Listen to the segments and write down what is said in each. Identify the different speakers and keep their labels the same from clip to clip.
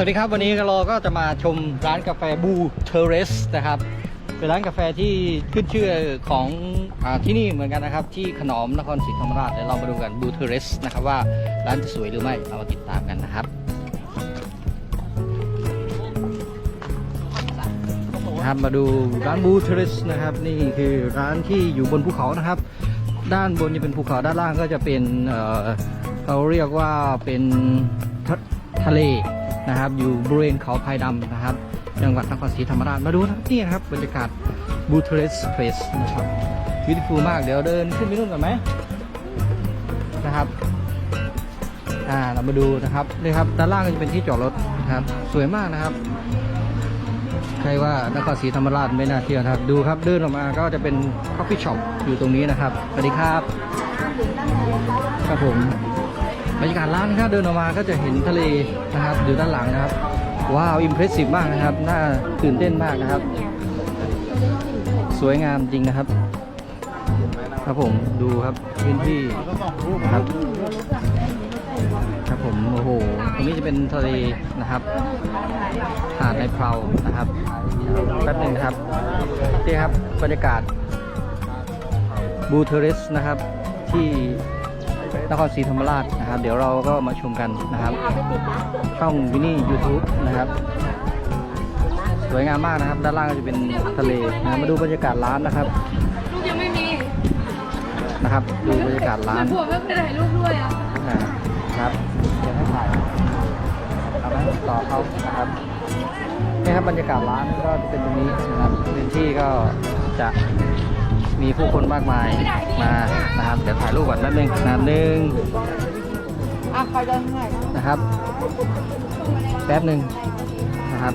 Speaker 1: สวัสดีครับวันนี้เราก็จะมาชมร้านกาแฟบูเทเรสนะครับเป็นร้านกาแฟที่ขึ้นชื่อของอที่นี่เหมือนกันนะครับ ที่ขนอมนครศรีธรรมราชเดี๋ยวเรามาดูกันบูเทเรสนะครับว่าร้านจะสวยหรือไม่เรามาติดตามกันนะครับครับมาดูร้านบูเทเรสนะครับ นี่คือร้านที่อยู่บนภูเขานะครับ ด้านบนจะเป็นภูเขาด้านล่างก็จะเป็นเเขาเรียกว่าเป็นททะเล นะครับอยู่บริเวณเขาพายดำนะครับจังหวัดนครศรีธรรมราชมาดูนะครับนี่นะครับบรรยากาศบูเทเรสเพลสนะครับบิวฟูมากเดี๋ยวเดินขึ้นไปนู่นก่อนไหมนะครับอ่าเรามาดูนะครับนี่ครับด้านล่างก็จะเป็นที่จอดรถนะครับสวยมากนะครับ ใครว่านครศรีธรรมราชไม่น่าเที่ยวครับ ดูครับเดินออกมาก็จะเป็นคอฟฟี่ช็อปอยู่ตรงนี้นะครับสวัสดีครับครับผม บรรยากาศร้านนะครับเดินออกมาก็จะเห็นทะเลนะครับอยู่ด้านหลังนะครับ ว้าว อิมเพรสซีฟมากนะครับ น่าตื่นเต้นมากนะครับ สวยงามจริงนะครับ ครับผมดูครับพื้นที่นะครับ ครับผมโอ้โหตรงนี้จะเป็นทะเลนะครับหาดในเพลานะครับแป๊บหนึ่งครับนี่ครับบรรยากาศบูเทเรสนะครับที่ นครศรีธรรมราชนะครับ เดี๋ยวเราก็มาชมกันนะครับ ช่องวินี่ YouTube นะครับ สวยงามมากนะครับ ด้านล่างก็จะเป็นทะเลนะมาดูบรรยากาศร้านนะครับ
Speaker 2: ลูกยังไม่มี
Speaker 1: นะครับ ดูบรรยากาศร้าน
Speaker 2: ผัวไม่ไปถ่ายรูปด้วยอะ
Speaker 1: นะครับเดี๋ยวให้ถ่ายเอาไหมต่อเขานะครับนี่ครับบรรยากาศร้านก็จะเป็นตรงนี้นะครับพื้นที่ก็จะ มีผู้คนมากมายมานะครับเดี๋ยวถ่ายรูปก่อนแป๊บนึงนะหนึ่ง
Speaker 2: นะ
Speaker 1: ครับแป๊บหนึ่งนะครับ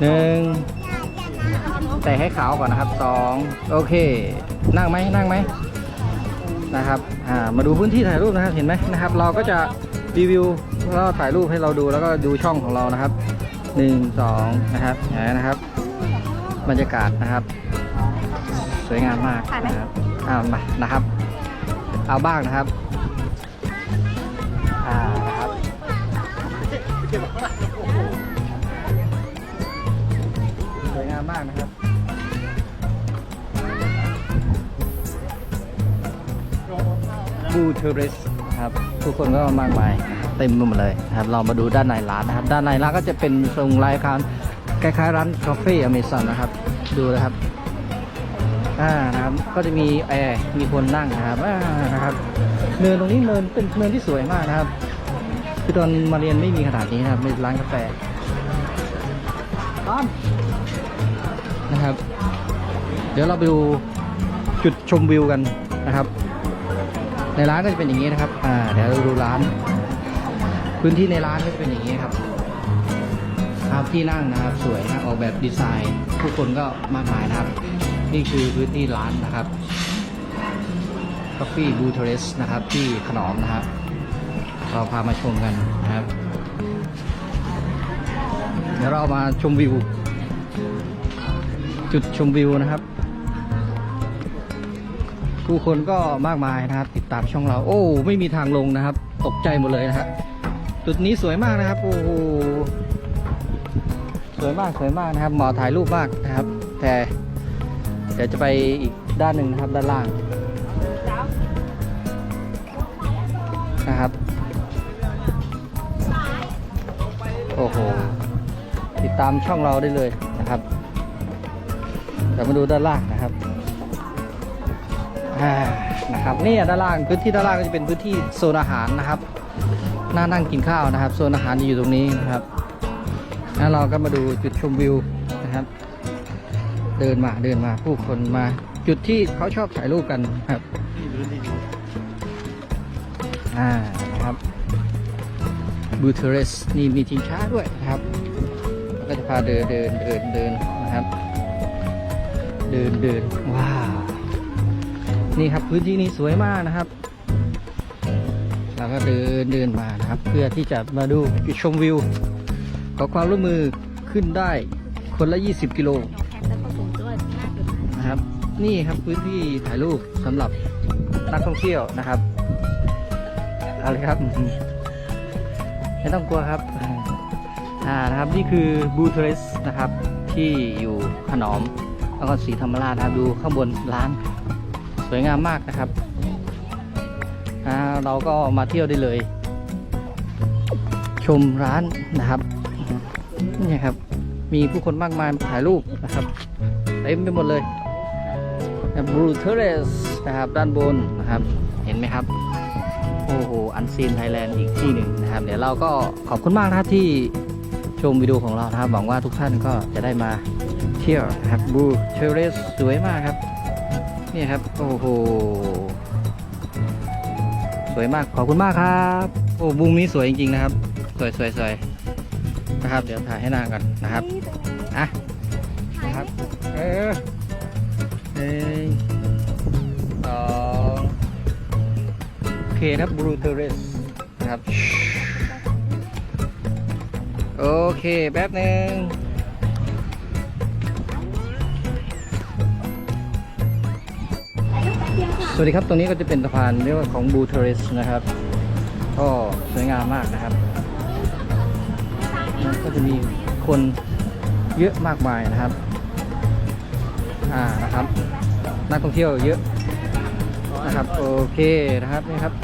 Speaker 1: หนึ่งแต่ให้ขาวก่อนนะครับสองโอเค นั่งไหมนั่งไหมนะครับอ่ามาดูพื้นที่ถ่ายรูปนะครับเห็นไหมนะครับ เราก็จะรีวิวแล้วถ่ายรูปให้เราดูแล้วก็ดูช่องของเรานะครับหนึ่งสองนะครับเห็นไหมนะครับ บรรยากาศนะครับ สวยงามมากนะครับอ่ามานะครับ เอาบ้างนะครับอ่านะครับสวยงามมากนะครับบูเทเรสครับทุกคนก็มากมายนะครับเต็มไปหมดเลยนะครับเรามาดูด้านในร้านนะครับ ด้านในร้านก็จะเป็นทรงรายการ คล้ายๆร้านกาแฟอเมซอนนะครับ ดูนะครับ อ่านะครับ ก็จะมีแอร์มีคนนั่งนะครับอ่านะครับ เนินตรงนี้เนินเป็นเนินที่สวยมากนะครับคือตอนมาเรียนไม่มีขนาดนี้นะครับเป็นร้านกาแฟอ้อมนะครับ เดี๋ยวเราไปดูจุดชมวิวกันนะครับ ในร้านก็จะเป็นอย่างนี้นะครับ อ่า เดี๋ยวเราดูร้าน พื้นที่ในร้านก็จะเป็นอย่างนี้ครับ ครับที่นั่งนะครับสวยนะออกแบบดีไซน์ ผู้คนก็มากมายนะครับ นี่คือพื้นที่ร้านนะครับ Coffee b u t e r e s นะครับที่ขนอมนะครับ เราพามาชมกันนะครับ เดี๋ยวเรามาชมวิว จุดชมวิวนะครับ ผู้คนก็มากมายนะครับ ติดตามช่องเรา โอ้ไม่มีทางลงนะครับ ตกใจหมดเลยนะฮะจุดนี้สวยมากนะครับ โอ้โห สวยมากสวยมากนะครับเหมาะถ่ายรูปมากนะครับ แต่เดี๋ยวจะไปอีกด้านหนึ่งนะครับด้านล่างนะครับ โอ้โห ติดตามช่องเราได้เลยนะครับเดี๋ยวมาดูด้านล่างนะครับนะครับนี่ด้านล่างพื้นที่ด้านล่างก็จะเป็นพื้นที่โซนอาหารนะครับน่านั่งกินข้าวนะครับโซนอาหารจะอยู่ตรงนี้นะครับ แล้วเราก็มาดูจุดชมวิวนะครับ เดินมาเดินมาผู้คนมา จุดที่เขาชอบถ่ายรูปกันครับอ่านะครับบูเทเรสนี่มีชิงช้าด้วยนะครับก็จะพาเดินเดินเดินเดินนะครับ เดินเดินว้าวนี่ครับพื้นที่นี้สวยมากนะครับเราก็เดินเดินมานะครับ เพื่อที่จะมาดูจุดชมวิว ขอความร่วมมือขึ้นได้คนละ 20 กิโลนะครับ นี่ครับพื้นที่ถ่ายรูปสำหรับนักท่องเที่ยวนะครับเอาเลยครับ ไม่ต้องกลัวครับอ่านะครับนี่คือบูเทเรสนะครับที่อยู่ขนอมนครศรีธรรมราชนะครับดูข้างบนร้าน สวยงามมากนะครับอ่าเราก็มาเที่ยวได้เลย ชมร้านนะครับ นี่ครับ มีผู้คนมากมายถ่ายรูปนะครับเต็มไปหมดเลยบลูเทเรสนะครับด้านบนนะครับ เห็นไหมครับ โอ้โห อันซีนไทยแลนด์อีกที่หนึ่งนะครับ เดี๋ยวเราก็ขอบคุณมากนะครับที่ชมวิดีโอของเรานะครับ หวังว่าทุกท่านก็จะได้มาเที่ยวนะครับบลูเทเรสสวยมากครับ นี่ครับ โอ้โห สวยมาก ขอบคุณมากครับ โอ้บุงนี้สวยจริงๆนะครับ สวยสวยสวย นะครับ เดี๋ยวถ่ายให้นางก่อนนะครับอะนะครับเออหนึ่งสองโอเคครับบลูเทเรสนะครับโอเคแป๊บหนึ่งสวัสดีครับ ตรงนี้ก็จะเป็นสะพานเรียกว่าของบูเทเรสนะครับ ก็สวยงามมากนะครับ จะมีคนเยอะมากมายนะครับ อ่านะครับ นักท่องเที่ยวเยอะนะครับ โอเคนะครับนี่ครับ